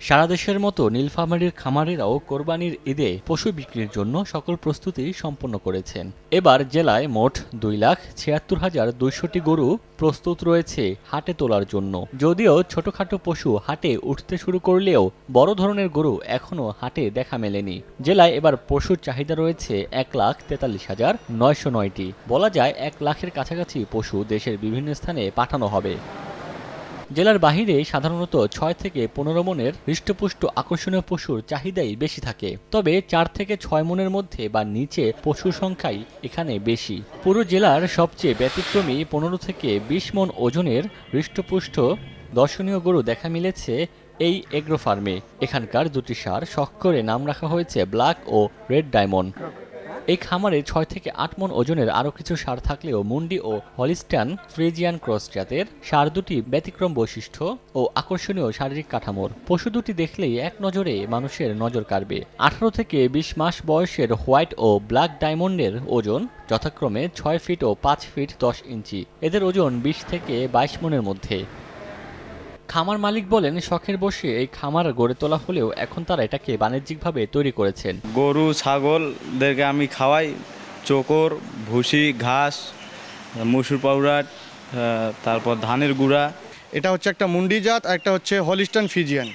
সারা দেশের মতো নীলফামারীর খামারেরাও কোরবানির ঈদে পশু বিক্রির জন্য সকল প্রস্তুতি সম্পন্ন করেছেন। এবার জেলায় মোট দুই লাখ ছিয়াত্তর হাজার দুইশোটি গরু প্রস্তুত রয়েছে হাটে তোলার জন্য। যদিও ছোটখাটো পশু হাটে উঠতে শুরু করলেও বড় ধরনের গরু এখনও হাটে দেখা মেলেনি। জেলায় এবার পশুর চাহিদা রয়েছে এক লাখ তেতাল্লিশ হাজার নয়শো নয়টি। বলা যায় এক লাখের কাছাকাছি পশু দেশের বিভিন্ন স্থানে পাঠানো হবে। জেলার বাহিরে সাধারণত ছয় থেকে পনেরো মনের হৃষ্টপুষ্ট আকর্ষণীয় পশুর চাহিদাই বেশি থাকে। তবে চার থেকে ছয় মনের মধ্যে বা নিচে পশুর সংখ্যাই এখানে বেশি। পুরো জেলার সবচেয়ে ব্যতিক্রমী পনেরো থেকে বিশ মন ওজনের হৃষ্টপুষ্ট দর্শনীয় গরু দেখা মিলেছে এই এগ্রো ফার্মে। এখানকার দুটি সার শখ করে নাম রাখা হয়েছে ব্ল্যাক ও রেড ডায়মন্ড। এই খামারে ছয় থেকে আট মন ওজনের আরও কিছু সার থাকলেও মুন্ডি ও হলিস্টান ফ্রিজিয়ান ক্রস জাতের সার দুটি ব্যতিক্রম বৈশিষ্ট্য ও আকর্ষণীয় শারীরিক কাঠামোর। পশু দুটি দেখলেই এক নজরে মানুষের নজর কাড়বে। আঠারো থেকে বিশ মাস বয়সের হোয়াইট ও ব্ল্যাক ডায়মন্ডের ওজন যথাক্রমে ছয় ফিট ও পাঁচ ফিট দশ ইঞ্চি। এদের ওজন বিশ থেকে বাইশ মনের মধ্যে। খামার মালিক বলেন শখের বসে এই খামার গড়ে তোলা হলেও এখন তারা এটাকে বাণিজ্যিকভাবে তৈরি করেছেন। গরু ছাগলদেরকে আমি খাওয়াই চোকর ভুসি ঘাস মুসুর পাউডার তারপর ধানের গুঁড়া। এটা হচ্ছে একটা মুন্ডি জাত আর একটা হচ্ছে হলিস্টান ফিজিয়ান।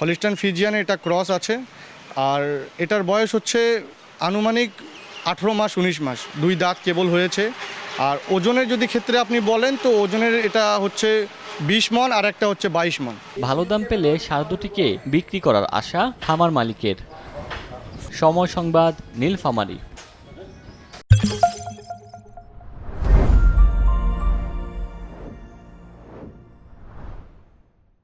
হলিস্টান ফিজিয়ান এটা ক্রস আছে আর এটার বয়স হচ্ছে আনুমানিক আঠেরো মাস, উনিশ মাস, দুই দাঁত কেবল হয়েছে। আর ওজনের যদি ক্ষেত্রে আপনি বলেন, তো ওজনের এটা হচ্ছে বিশ মন আর একটা হচ্ছে বাইশ মন। ভালো দাম পেলে সার দুটিকে বিক্রি করার আশা খামার মালিকের। সময় সংবাদ, নীলফামারী।